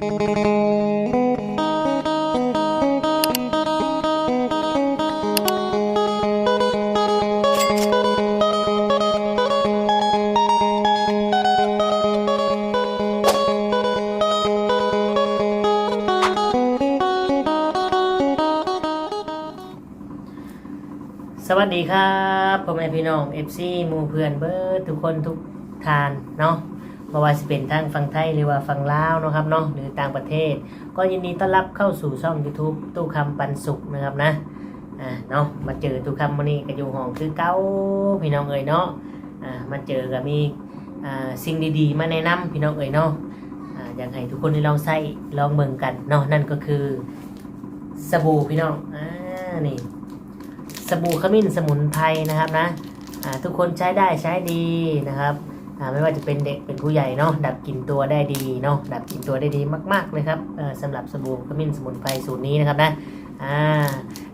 สวัสดีครับพ่อแม่พี่น้อง FC หมู่เพื่อนเบิร์ดทุกคนทุกทาน บ่ว่าสิเป็นทางฝั่งไทยหรือว่าฝั่งลาวนะครับเนาะหรือต่างประเทศ ก็ยินดีต้อนรับเข้าสู่ช่อง YouTube ตู้คำปันสุขนะครับนะอ่าเนาะมาเจอตู้คำวันนี้ก็อยู่ห้องคือเก้าพี่น้องเอ๋ยเนาะอ่ามาเจอกับมีอ่าสิ่งดีๆ มาแนะนำพี่น้องเอ๋ยเนาะอ่าอยากให้ทุกคนได้ลองใช้ลองเบิ่งกันเนาะนั่นก็คือสบู่พี่น้องอ่านี่สบู่ขมิ้นสมุนไพรนะครับนะอ่าทุกคนใช้ได้ใช้ดีนะครับ ไม่ว่าจะเป็นเด็กเป็นผู้ใหญ่เนาะดับกลิ่นตัวได้ดีเนาะดับกลิ่นตัวได้ดีมาก ๆ เลยครับสำหรับสบู่ขมิ้นสมุนไพรสูตรนี้นะครับนะอ่า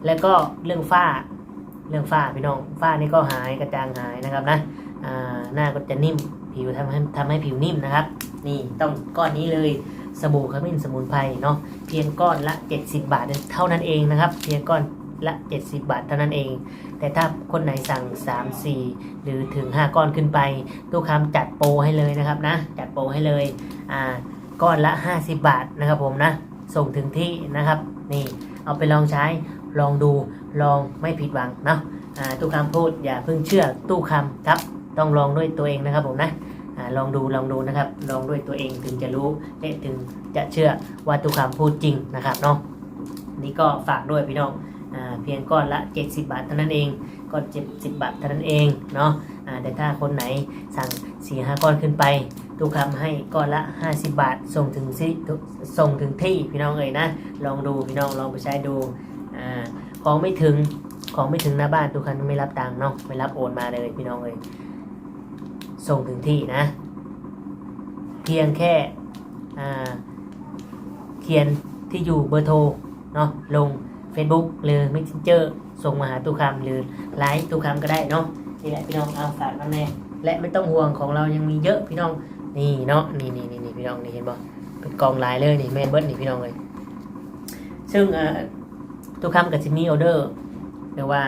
แล้วก็เรื่องฝ้าเรื่องฝ้าพี่น้องฝ้านี่ก็หายกระจางหายนะครับนะอ่าหน้าก็จะนิ่มผิวทำให้ทำให้ผิวนิ่มนะครับ นี่ต้องก้อนนี้เลยสบู่ขมิ้นสมุนไพรเนาะเพียงก้อนละ 70 บาทเท่านั้นเองนะครับ เพียงก้อน ละ 70 บาทเท่านั้นเอง แต่ถ้าคนไหนสั่ง 3 4 หรือถึง 5 ก้อนขึ้นไป ตู้คำจัดโปรให้เลยนะครับนะ จัดโปรให้เลย อ่า ก้อนละ 50 บาทนะครับผมนะ ส่งถึงที่นะครับ นี่ เอาไปลองใช้ ลองดู ลองไม่ผิดหวังเนาะ อ่า ตู้คำพูดอย่าเพิ่งเชื่อตู้คำครับ ต้องลองด้วยตัวเองนะครับผมนะอ่าลองดูลองดูนะครับ ลองด้วยตัวเองถึงจะรู้และถึงจะเชื่อว่าตู้คำพูดจริงนะครับเนาะนี่ก็ฝากด้วยพี่น้อง เพียงก้อนละ 70 บาทเท่านั้นเองก้อน70 บาทเท่านั้นเองเนาะแต่ถ้าคนไหนสั่ง4 5ก้อนขึ้นไปทุกคำให้ก้อนละ 50 บาท ส่งถึงที่ส่งถึงที่พี่น้องเอ่ยนะ ลองดูพี่น้องลองไปใช้ดูอ่าของไม่ถึงของไม่ถึงหน้าบ้านทุกคันไม่รับตังค์เนาะไม่รับโอนมาเลยพี่น้องเอ่ยส่งถึงที่นะ เพียงแค่เขียนที่อยู่เบอร์โทรเนาะลง Facebook หรือ Messenger ส่งมาหาตู้คำหรือไลฟ์ตู้คำก็ได้เนาะนี่แหละพี่น้องเอาฝากน้ำแน่และไม่ต้องห่วงของเรายังมีเยอะพี่น้องนี่เนาะนี่นี่นี่นี่พี่น้องนี่เห็นบ่เป็นกองลายเลยนี่แม่นเบิร์ดนี่พี่น้องเลยซึ่งตู้คำกับจิมีออเดอร์หรือว่า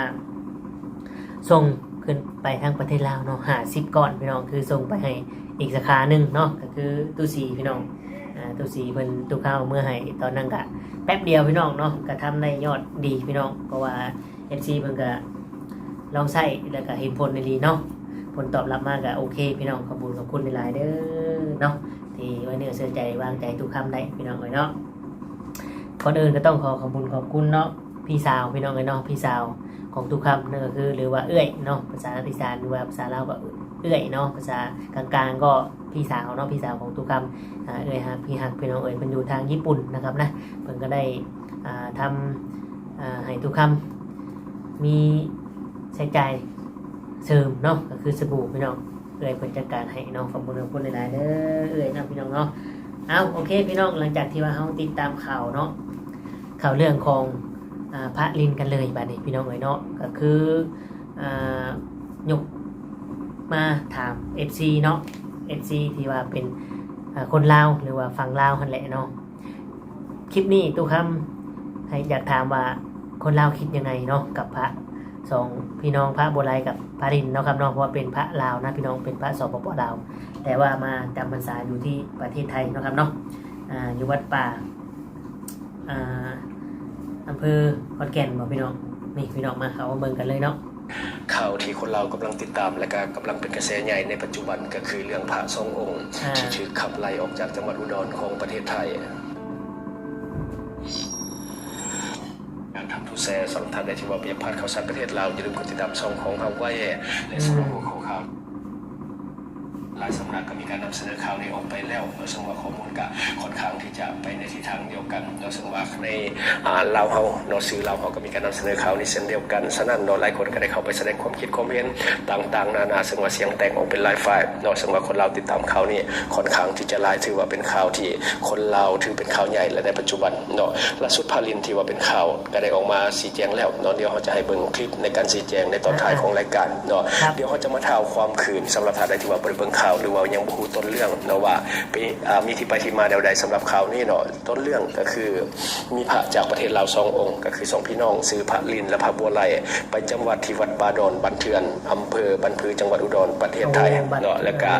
ส่งขึ้นไปทางประเทศลาวเนาะหาสิบก่อนพี่น้องคือส่งไปให้อีกสาขาหนึ่งเนาะก็คือตู้สีพี่น้อง ตู้สีเพิ่นตู้ข้าวเมื่อให้ตอนนั้นกะแป๊บเดียวพี่น้องเนาะก็ทำได้ยอดดีพี่น้องเพราะว่า FC เพิ่นก็ลองใช้แล้วก็เห็นผลในดีเนาะผลตอบรับมากก็โอเค พี่น้องขอบคุณขอบคุณหลายเด้อเนาะที่ไว้เนื้อเชื่อใจวางใจทุกคำได้พี่น้องเลยเนาะก่อนอื่นก็ต้องขอขอบคุณขอบคุณเนาะพี่สาวพี่น้องเลยเนาะพี่สาวของทุกคำนั่นก็คือหรือว่าเอื้อยเนาะภาษาอีสานหรือว่าภาษาลาวก็เอื้อยเนาะภาษากลางๆก็ พี่สาวเนาะพี่สาวของทุกคำอ่าเอื้ยฮักพี่ฮักพี่น้องเอ้ยมันอยู่ทางญี่ปุ่นนะครับนะเพิ่นก็ได้ทำอ่าให้ทุกคำมีใช้จ่ายเสริมเนาะก็คือสบู่พี่น้องเอ่ยเพิ่นจัดการให้เนาะขอบคุณขอบคุณหลายๆเด้อเอ่ยนะพี่น้องเนาะเอาโอเคพี่น้องหลังจากที่ว่าเฮาติดตามข่าวเนาะข่าวเรื่องของอพระลินกันเลยบัดนี้พี่น้องเอ่ยเนาะก็คืออยกมาถาม FC เนาะ FC ที่ว่าเป็นคนลาวหรือว่าฝั่งลาวหั่นแหละเนาะคลิปนี้ตู้คำให้อยากถามว่าคนลาวคิดยังไงเนาะกับพระสองพี่น้องพระโบราณกับพระรินเนาะครับเนาะเพราะว่าเป็นพระลาวนะพี่น้องเป็นพระสปปลาว แต่ว่ามาจำพรรษาอยู่ที่ประเทศไทยเนาะครับเนาะอยู่วัดป่าอำเภอขอนแก่นบอกพี่น้องนี่พี่น้องมาเขาเบิ่งกันเลยเนาะ ข่าวที่คนเรากำลังติดตามและก็กำลังเป็นกระแสใหญ่ในปัจจุบันก็คือเรื่องพระสององค์อ่าที่ถูกขับไล่ออกจากจังหวัดอุดรของประเทศไทยการทำทุกแซ่สองท่านได้ที่ว่าเปียพาดข่าวสารประเทศลาวอย่าลืมกดติดตามช่องของเฮาไว้และสำหรับหัวข้อข่าวหลายสำนักก็มีการนำเสนอข่าวนี้ออกไปแล้วเมื่อสมว่าข้อมูลก็ค่อนข้างที่จะไปในทิศทางเดียวกันเนาะซึ่งว่าในอ่าเราเฮาเนาะสื่อเราเฮาก็มีการนำเสนอข่าวในเส้นเดียวกันฉะนั้นเนาะหลายคนก็ได้เข้าไปแสดงความคิดความเห็นต่าง ๆ นานาซึ่งว่าเสียงแตกออกเป็นหลายฝ่ายเนาะซึ่งว่าคนเราติดตามข่าวนี่ค่อนข้างที่จะหลายถือว่าเป็นข่าวที่คนเราถือเป็นข่าวใหญ่และในปัจจุบันเนาะล่าสุดพาลินที่ว่าเป็นข่าวก็ได้ออกมาชี้แจงแล้วเนาะเดี๋ยวเขาจะให้เบิ่งคลิปในการชี้แจงในตอนท้ายของรายการเนาะเดี๋ยวเขาจะมาเท่าความคืนสำหรับท่านใดที่ว่าบริเบิ่งข่าวหรือว่ายังบ่ฮู้ต้นเรื่องเนาะว่าเป็นอ่ามีที่ไปที่มาแนวใดสำหรับข่าวนี้เนาะต้นเรื่องก็คือมีพระจากประเทศลาวสององค์ ก็คือสองพี่น้องซื้อพระลินและพระบัวไลไปจำวัดที่วัดบาดอนบันเทือนอำเภอบันพือจังหวัดอุดรประเทศไทยโอ้บันเนาะแล้วก็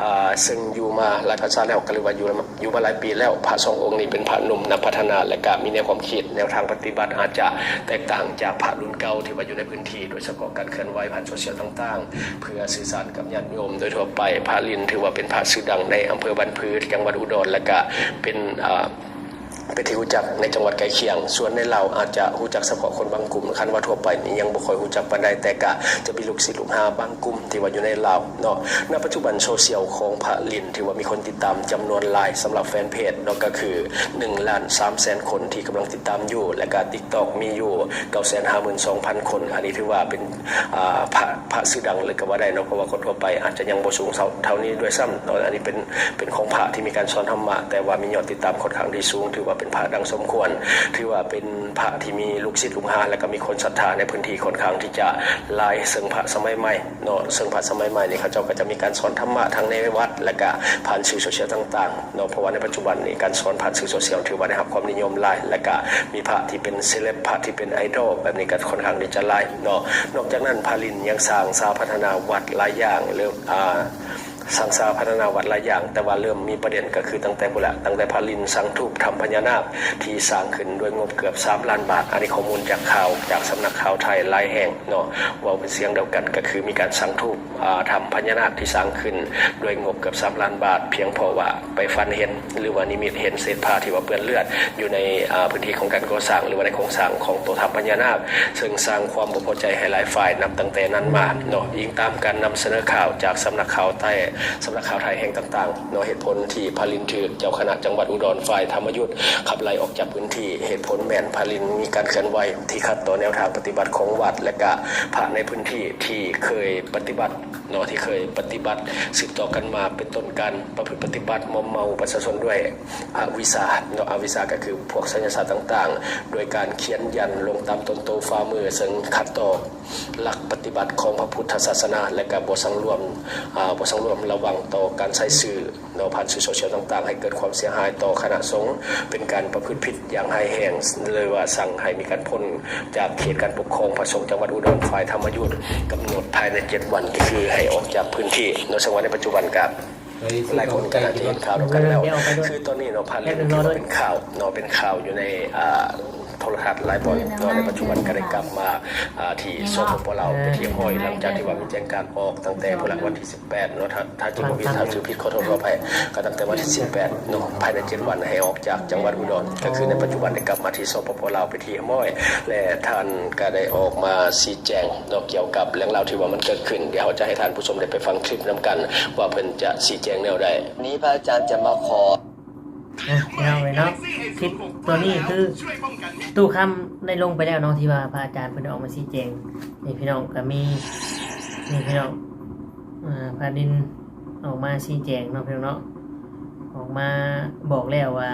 อ่าซึ่งอยู่มาหลายภาษาแล้วก็เลยว่าอยู่อยู่มาหลายปีแล้วพระสององค์นี้เป็นพระหนุ่มนักพัฒนาและก็มีแนวความคิดแนวทางปฏิบัติอาจจะแตกต่างจากพระรุ่นเก่าที่ว่าอยู่ในพื้นที่ โดยเฉพาะการเคลื่อนไหวผ่านโซเชียลต่าง ๆ เพื่อสื่อสารกับญาติโยมโดยทั่วไปพระลิน ถือว่าเป็นพระชื่อดังในอำเภอบันพือจังหวัดอุดรและก็เป็น อ่าเป็ที่รู้จักในจังหวัดใกล้เคียง ส่วนในเราอาจจะรู้จักเฉพาะคนบางกลุ่มคันว่าทั่วไปนี่ยังบ่ค่อยรู้จักปานใดแต่กะจะมีลูกศิษย์ลูกหาบางกลุ่มที่ว่าอยู่ในลาเนาะณปัจจุบันโซเชียลของพระลินที่ว่ามีคนติดตามจำนวนหลายสำหรับแฟนเพจเนาะก็คือ1ล้าน3แสนคนที่กำลังติดตามอยู่ และก็ TikTok มีอยู่952,000 คน อันนี้ถือว่าเป็นอ่าพระพระชื่อดังเลยก็ว่าได้เนาะเพราะว่าคนทั่วไปอาจจะยังบ่สูงเท่านี้ด้วยซ้ำเนาะอันนี้เป็นเป็นของพระที่มีการสอนธรรมะแต่ว่ามียอดติดตามค่อนข้างที่สูงถือว่าเป็นพระดังสมควร ถือว่าเป็นพระที่มีลูกศิษย์ลูกหาและก็มีคนศรัทธาในพื้นที่ค่อนข้างที่จะลายซึ่งพระสมัยใหม่เนาะซึ่งพระสมัยใหม่นี่เขาเจ้าก็จะมีการสอนธรรมะทั้งในวัด และก็ผ่านสื่อโซเชียลต่างๆเนาะเพราะว่าในปัจจุบันนี้การสอนผ่านสื่อโซเชียลถือว่าได้รับความนิยมลายและก็มีพระที่เป็นเซเลบพระที่เป็นไอดอลแบบนี้ก็ค่อนข้างที่จะลายเนาะนอกจากนั้นพาลินยังสร้างสร้างพัฒนาวัดหลายอย่างเรื่องอ่า สร้างสาพัฒนาวัดหลายอย่าง แต่ว่าเริ่มมีประเด็นก็คือตั้งแต่บุละตั้งแต่พาลินสังทูปทำพญานาคที่สร้างขึ้นด้วยงบเกือบ 3 ล้านบาท อันนี้ข้อมูลจากข่าวจากสำนักข่าวไทยหลายแห่งเนาะว่าเป็นเสียงเดียวกันก็คือมีการสังทูปทำพญานาคที่สร้างขึ้นด้วยงบเกือบ 3 ล้านบาท เพียงพราะว่าไปฟันเห็น หรือว่านิมิตเห็นเศษผ้าที่ว่าเปื้อนเลือด อยู่ในพื้นที่ของการก่อสร้างหรือว่าในโครงสร้างของตัวทัพพญานาค ซึ่งสร้างความพอใจให้หลายฝ่ายนับตั้งแต่นั้นมาเนาะอิงตามการนำเสนอข่าวจากสำนักข่าวไทยสำนักข่าวไทยแห่งต่างๆเนาะเหตุผลที่พาลินถือเจ้าคณะจังหวัดอุดรฝ่ายธรรมยุทธ์ขับไล่ออกจากพื้นที่เหตุผลแม่นพาลินมีการเคลื่อนไหวที่ขัดต่อแนวทางปฏิบัติของวัดและกะพระในพื้นที่ที่เคยปฏิบัติเนาะที่เคยปฏิบัติสืบต่อกันมาเป็นต้นการประพฤติปฏิบัติมอมเมาประชาชนด้วยอวิสาเนาะอวิสาก็คือพวกสัญญาศาสตร์ต่างๆ โดยการเขียนยันลงตามต้นโตฝ่ามือซึ่งขัดต่อหลักปฏิบัติของพระพุทธศาสนา และก็บ่สังรวมบ่สังรวมระวังต่อการใช้สื่อ นาะผ่านสื่อโซเชียลต่าง ๆ ให้เกิดความเสียหายต่อคณะสงฆ์เป็นการประพฤติผิดอย่างร้ายแรงเลยว่าสั่งให้มีการพ้นจากเขตการปกครองพระสงฆ์จังหวัดอุดรฝ่ายธรรมยุทธ์กำหนดภายใน7วันก็คือให้ออกจากพื้นที่เนาะซึ่งว่าในปัจจุบันกับหลายคนก็อาจจะเห็นข่าวแล้วกันแล้ว คือตอนนี้เนาะพาลินถือว่าเป็นข่าวเนาะเป็นข่าวอยู่ในอ่าโท รทัศน์หลายบอลเนาะในปัจจุบันก็ได้กลับมาอ่าที่สปปลาวไปเที่ยวห้อยหลังจากที่ว่ามีแจ้งการออกตั้งแต่พลังวันที่ 18เนาะถ้าถ้าจิบวิทาถือผิดขอโทษขออภัยก็ตั้งแต่วันที่ 18เนาะภายใน 7 วันให้ออกจากจังหวัดอุดรก็คือในปัจจุบันได้กลับมาที่สปปลาวไปเที่ยวห้อย และท่านก็ได้ออกมาชี้แจงเนาะเกี่ยวกับเรื่องราวที่ว่ามันเกิดขึ้นเดี๋ยวจะให้ท่านผู้ชมได้ไปฟังคลิปนํกัน ว่าเพิ่นจะชี้แจงแนวใดวันนี้พระอาจารย์จะมาขอ อะเอาเลยเนาะคลิปตัวนี้คือตู้คำได้ลงไปแล้วเนาะที่ว่าพระอาจารย์เพิ่นได้ออกมาชี้แจงนี่พี่น้องก็มีนี่พี่น้องอ่าพระดินออกมาชี้แจงเนาะพี่น้องเนาะออกมาบอกแล้วว่า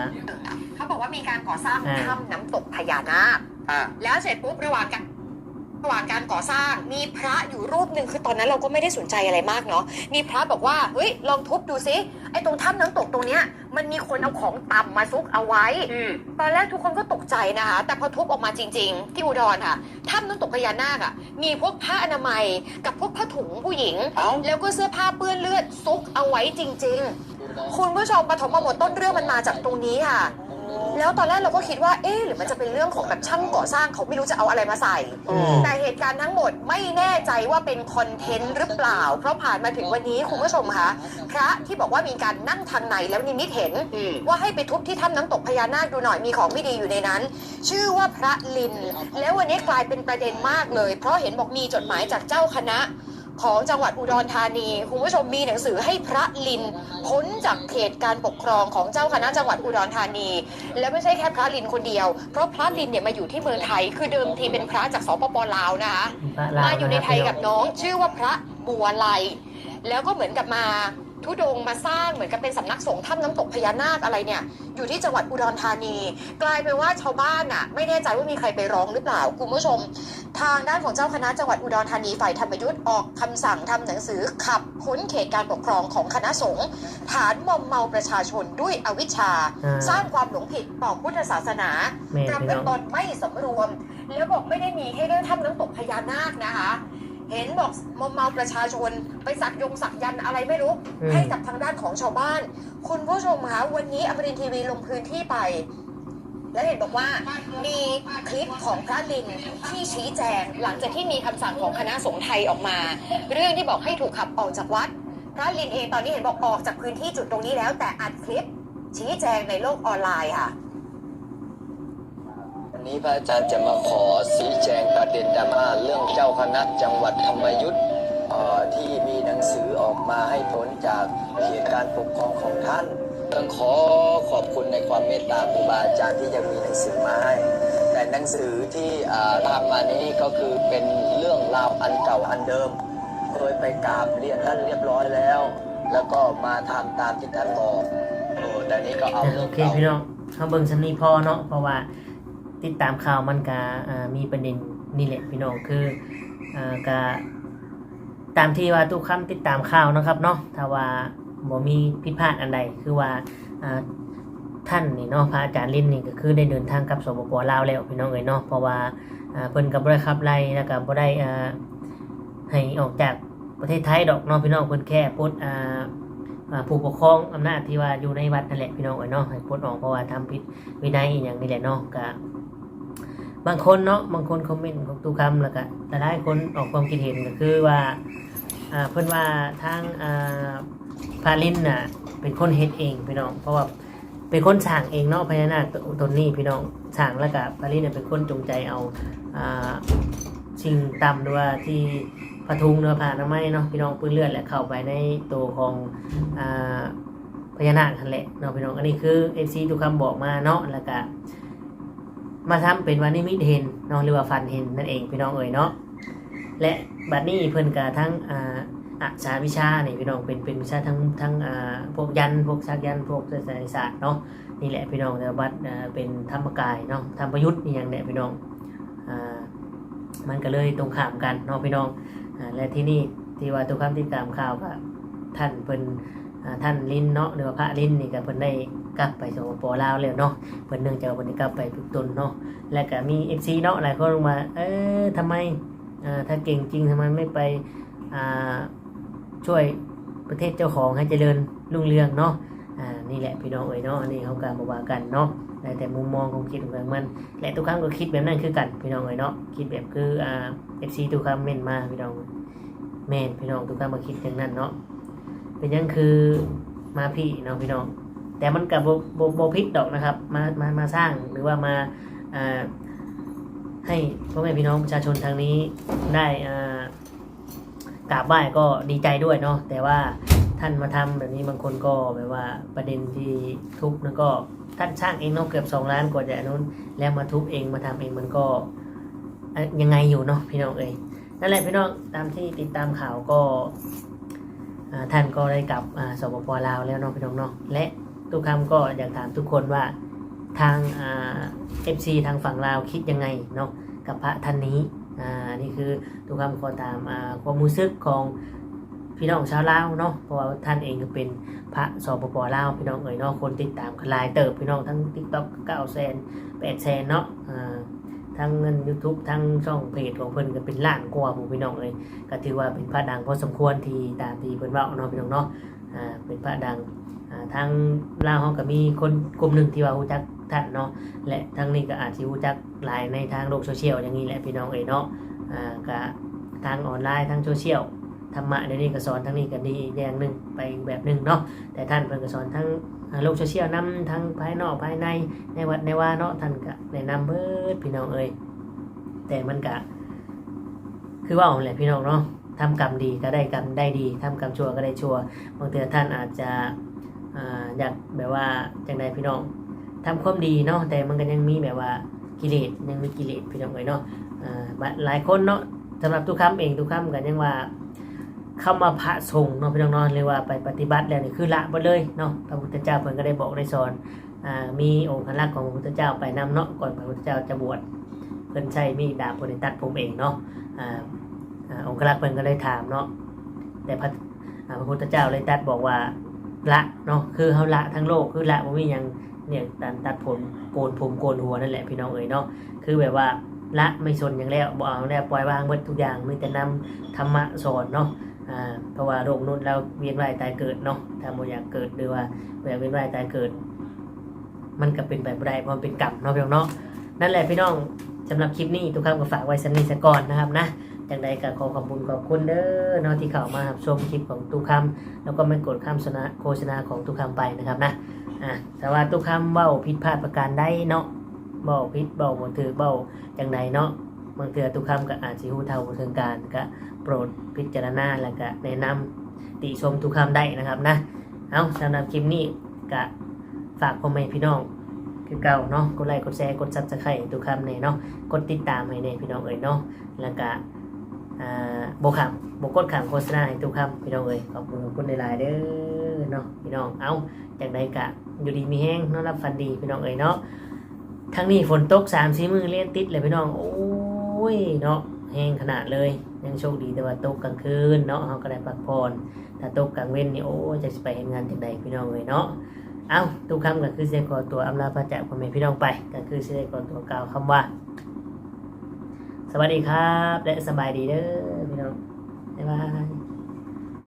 เขาบอกว่ามีการก่อสร้างอ่า ถ้ำน้ำตกพญานาคอ่า แล้วเสร็จปุ๊บระหว่างการ ระหว่างการก่อสร้างมีพระอยู่รูปหนึ่งคือตอนนั้นเราก็ไม่ได้สนใจอะไรมากเนาะมีพระบอกว่าเฮ้ยลองทุบดูซิไอ้ตรงถ้ำน้ำตกตรงเนี้ยมันมีคนเอาของต่ำมาซุกเอาไว้ ตอนแรกทุกคนก็ตกใจนะคะแต่พอทุบออกมาจริง ๆ ที่อุดรค่ะถ้ำน้ำตกพญานาคอะมีพวกผ้าอนามัยกับพวกผ้าถุงผู้หญิงเอ้าแล้วก็เสื้อผ้าเปื้อนเลือดซุกเอาไว้จริง ๆ คุณผู้ชมปฐมบทต้นเรื่องมันมาจากตรงนี้ค่ะ แล้วตอนแรกเราก็คิดว่า เอ๊ะหรือมันจะเป็นเรื่องของแบบช่างก่อสร้างเขาไม่รู้จะเอาอะไรมาใส่ อืม แต่เหตุการณ์ทั้งหมดไม่แน่ใจว่าเป็นคอนเทนต์หรือเปล่า เพราะผ่านมาถึงวันนี้คุณผู้ชมคะพระที่บอกว่ามีการนั่งทางไหนแล้วนิมิตเห็น อืม ว่าให้ไปทุบที่ถ้ำน้ำตกพญานาคดูหน่อยมีของไม่ดีอยู่ในนั้น ชื่อว่าพระลิน แล้ววันนี้กลายเป็นประเด็นมากเลย เพราะเห็นบอกมีจดหมายจากเจ้าคณะ ของจังหวัดอุดรธานี คุณผู้ชมมีหนังสือให้พระลินพ้นจากเขตการปกครองของเจ้าคณะจังหวัดอุดรธานี และไม่ใช่แค่พระลินคนเดียว เพราะพระลินเนี่ยมาอยู่ที่เมืองไทย คือเดิมทีเป็นพระจากสปปลาวนะคะพระลวมาอยู่ในไทยะคกัรับน้อง ชื่อว่าพระบัวไลแล้วก็เหมือนกับมา ทุดงค์มาสร้างเหมือนกับเป็นสำนักสงฆ์ถ้ำน้ำตกพญานาคอะไรเนี่ย อยู่ที่จังหวัดอุดรธานี กลายเป็นว่าชาวบ้านน่ะไม่แน่ใจว่ามีใครไปร้องหรือเปล่าคุณผู้ชม ทางด้านของเจ้าคณะจังหวัดอุดรธานีฝ่ายธรรมยุทธ์ออกคำสั่งทำหนังสือขับพ้นเขตการปกครองของคณะสงฆ์ฐานมอมเมาประชาชนด้วยอวิชชา อ่า สร้างความหลงผิดต่อพุทธศาสนา แม่ประพพี่ฤน้ติองตนไม่สำรวม แล้วบอกไม่ได้มีแค่เรื่องถ้ำน้ำตกพญานาคนะคะ เห็นบอกมอมเมาประชาชน ไปสักยงสักยันต์อะไรไม่รู้ อืม ให้กับทางด้านของชาวบ้าน คุณผู้ชมคะวันนี้อมรินทร์ทีวีลงพื้นที่ไป แล้วเห็นบอกว่ามีคลิปของพระลินที่ชี้แจง หลังจากที่มีคำสั่งของคณะสงฆ์ไทยออกมา เรื่องที่บอกให้ถูกขับออกจากวัด พระลินเองตอนนี้เห็นบอกออกจากพื้นที่จุดตรงนี้แล้วแต่อัดคลิปชี้แจงในโลกออนไลน์ค่ะวั นนี้พระอาจารย์จะมาขอสีแจงประเด็นดราม่าเรื่องเจ้าคณะจังหวัดธรรมยุทธ์ที่มีหนังสือออกมาให้พ้นจากเขตการปกครองของท่านต้องขอขอบคุณในความเมตตาครูบาอาจารย์ที่ยังมีหนังสือมาให้ แต่หนังสือที่ทำมานี้ก็คือเป็นเรื่องราวอันเก่าอันเดิม เคยไปกราบเรียนท่านเรียบร้อยแล้ว แล้วก็มาทำตามที่ท่านบอกโอ้แต่นี้ก็เอาเรื่โองเคเก่าพี่น้องเขาเบิ่งสำนีพอเนาะเพราะว่า ติดตามข่าวมันก็อ่ามีประเด็นนี่แหละพี่น้องคืออ่าก็ตามที่ว่าทุกคำติดตามข่าวนะครับเนาะถ้าว่าบ่มีผิดพลาดอันใดคือว่าท่านนี่เนาะพระอาจารย์ลินนี่ก็คือได้เดินทางกลับสปปลาวแล้วพี่น้องเอ้ยเนาะเพราะว่าเพิ่นก็บ่ได้ขับไล่แล้วก็บ่ได้ให้ออกจากประเทศไทยดอกเนาะพี่น้องเพิ่นแค่ปลดอ่าผู้ปกครองอำนาจที่ว่าอยู่ในวัดนั่นแหละพี่น้องเอ้ยเนาะให้พ้นออกเพราะว่าทำผิดวินัยอย่างนี้แหละเนาะก็ บางคนเนาะบางคนคอมเมนต์ของตูคำแล้วก็แต่หลายคนออกความคิดเห็นก็คือว่าเพิ่อนว่าทางพาลินน่ะเป็นคนเฮ็ดเองพี่น้อง เพราะว่าเป็นคนสร้างเองเนาะพญานาคตนนี้พี่น้องสร้างแล้วก็พาลินเนี่ยเป็นคนจงใจเอาอ่าสิ่งต่ำหรือว่าที่พะทุงเนื้อผ่าน้ำไม้เนาะพี่น้องปืนเลือดและเข้าไปในตัวของพญานาคนั่นแหละเนาะพี่น้องอันนี้คือเอฟซีทุกคำบอกมาเนาะแล้วก็ มาทำเป็นวันนิมิตเห็นเนาะหรือว่าฟันเห็นนั่นเองพี่น้องเอ๋ยเนาะและบัดนี้เพิ่นกะทั้งอ่าอาสาวิชาเนี่ยพี่น้องเป็นเป็นวิชาทั้งทั้งอ่าพวกยันพวกชักยันพวกศาสศาสตร์เนาะนี่แหละพี่น้องแต่วัดเป็นธรรมกายเนาะธรรมยุทธ์นี่อย่างเนี้ยพี่น้องอ่ามันก็เลยตรงข้ามกันเนาะพี่น้องอ่าและที่นี่ที่ว่าทุกคำติดตามข่าวก็ท่านเพิ่นอ่าท่านลินเนาะหรือว่าพระลินนี่ก็เพิ่นได้ กลับไปสปปลาวแล้วเนาะเพิ่นเนื่องจากว่าเพิ่นได้กลับไปฝึกตนเนาะและก็มี FC เนาะหลายคนลงมาเอ๊ะทำไมอ่าถ้าเก่งจริงทำไมไม่ไปอ่าช่วยประเทศเจ้าของให้เจริญรุ่งเรืองเนาะอ่านี่แหละพี่น้องเอ๋ยเนาะอันนี้เขาการมาว่ากันเนาะแต่มุมมองของคิดของมัน และทุกครั้งก็คิดแบบนั้นคือกันพี่น้องเอ๋ยเนาะคิดแบบคืออ่า FC ทุกครั้งเม่นมาพี่น้องแม่นพี่น้องทุกครั้งมาคิดอย่างนั้นเนาะเป็นยังคือมาพี่เนาะพี่น้อง แต่มันกับโบโบพิษดอกนะครับ มามามาสร้างหรือว่ามาให้พ่อแม่พี่น้องประชาชนทางนี้ได้กราบไหว้ก็ดีใจด้วยเนาะแต่ว่าท่านมาทำแบบนี้บางคนก็แบบว่าประเด็นที่ทุบแล้วก็ท่านสร้างเองเนาะเกือบสองล้านกว่าจะนู้นแล้วมาทุบเองมาทำเองมันก็ยังไงอยู่เนาะพี่น้องเอ้ยนั่นแหละพี่น้องตามที่ติดตามข่าวก็ท่านก็ได้กลับอ่าสปปลาวแล้วเนาะพี่น้องเนาะและ ทุกคำก็อยากถามทุกคนว่าทางเอฟซีทางฝั่งลาวคิดยังไงเนาะกับพระท่านนี้อ่านี่คือทุกคำขอตามความรู้สึกของพี่น้องชาวลาวเนาะเพราะว่าท่านเองก็เป็นพระสปปลาวพี่น้องเอ๋ยเนาะคนติดตามคลายเติบพี่น้องทั้งทิกต็อกเก้าแสนแปดแสนเนาะอ่าทั้งเงิน YouTube ทั้งช่องเพจของเพิ่นก็เป็นล้านกว่าหมู่พี่น้องเอ้ยก็ถือว่าเป็นพระดังพอสมควรที่ตามที่เพิ่นเว้าเนาะพี่น้องเนาะอ่าเป็นพระดัง ทางลาวเฮาก็มีคนกลุ่มหนึ่งที่ว่ารู้จักท่านเนาะและทางนี้ก็อาจสิรู้จักหลายในทางโลกโซเชียลอย่างนี้แหละพี่น้องเอ้ยเนาะอ่าก็ทางออนไลน์ทางโซเชียลธรรมะเดี๋ยวนี้ก็สอนทางนี้ก็ดีอย่างหนึ่งไปแบบหนึ่งเนาะแต่ท่านเพิ่นก็สอนทั้งโลกโซเชียลนํทั้งภายนอกภายในในวัดในว่าเนาะท่านก็แนะนำเบิดพี่น้องเอ้ยแต่มันก็คือว่าอาแหละพี่น้องเนาะททำกรรมดีก็ได้กรรมได้ดีทำกรรมชั่วก็ได้ชั่วบางเทื่อท่านอาจจะ อ่าอยากแบบว่าจังใดพี่น้องทำความดีเนาะแต่มันก็ยังมีแบบว่ากิเลสยังมีกิเลสพี่น้องเลยเนาะอ่าบะหลายคนเนาะสำหรับทุกคำเองทุกคำกันยังว่าเข้ามาพระสงฆ์เนาะพี่น้องเนาะหรือว่าไปปฏิบัติแล้วนี่คือละหมดเลยเนาะพระพุทธเจ้าเพิ่นก็ได้บอกได้สอนอ่ามีองค์ลักษณ์ของพระพุทธเจ้าไปนำเนาะก่อนพระพุทธเจ้าจะบวชเพิ่นใช้มีดาบเพิ่นตัดผมเองเนาะอ่าอ่าองค์ลักษณ์เพิ่นก็เลยถามเนาะแต่พระพระพุทธเจ้าเลยตัดบอกว่า ละเนาะคือเฮาละทั้งโลกคือละบ่มีหยังเนี่ยการตัดผมโกนผมโกนหัวนั่นแหละพี่น้องเอ๋ยเนาะคือแบบว่าละไม่สนอย่างแล้วบ่เอาแล้วปล่อยวางหมดทุกอย่างมีแต่นำธรรมะสอนเนาะอ่าเพราะว่าโลกนู้นเราเวียนว่ายตายเกิดเนาะถ้าบ่อยากเกิดหรือว่าบ่อยากเวียนว่ายตายเกิด มันก็เป็นไปบ่ได้เพราะมันเป็นกรรมเนาะพี่น้องเนาะนั่นแหละพี่น้องสำหรับคลิปนี้ทุกคำก็ฝากไว้สำนีสก่อนนะครับนะ จังใดก็ขอขอบคุณขอบคุณเด้อเนาะที่เข้ามารับชมคลิปของตุกคำแล้วก็ไม่กดคำโฆษณาโฆษณาของตุกคำไปนะครับนะอะแต่ว่าตุกคำเบ้าผิดพลาดประการใดเนาะเบ้าผิดเบ้าบ่ถือเบ้าจังใดเนาะบางเทื่อตุกคำก็อาจสิฮู้เท่าบ่ถึงการก็โปรดพิจารณาแล้วก็แนะนำติชมตุกคำได้นะครับนะเอาสำหรับคลิปนี้ก็ฝากพ่อแม่พี่น้องคือเก่าเนาะกดไลค์กดแชร์กดซับสไครต์ทุกคำเนี่ยเนาะกดติดตามให้ในพี่น้องเอ๋ยเนาะแล้วก็ อ่าโบขำโบกดขำโฆษณาให้ทุกคำพี่น้องเอ๋ยขอบคุณคุณในไลน์เด้อเนาะพี่น้องเอาจากใดกะอยู่ดีมีแห้งนอนรับฟันดีพี่น้องเอ๋ยเนาะทั้งนี้ฝนตกสามสี่มือเล่นติดเลยพี่น้องโอ้ยเนาะแห้งขนาดเลยยังโชคดีแต่ว่าตกกลางคืนเนาะเขาก็ได้พักผ่อนถ้าตกกลางเว้นนี่โอ้จะไปเห็นงานจากใดพี่น้องเอ๋ยเนาะเอาทุกคำก็คือเสียกอตัวอำลาพระเจ้าพ่อแม่พี่น้องไปก็คือเสียกอตัวกล่าวคำว่า สวัสดีครับ และสบายดีเด้อพี่น้องบ๊ายบาย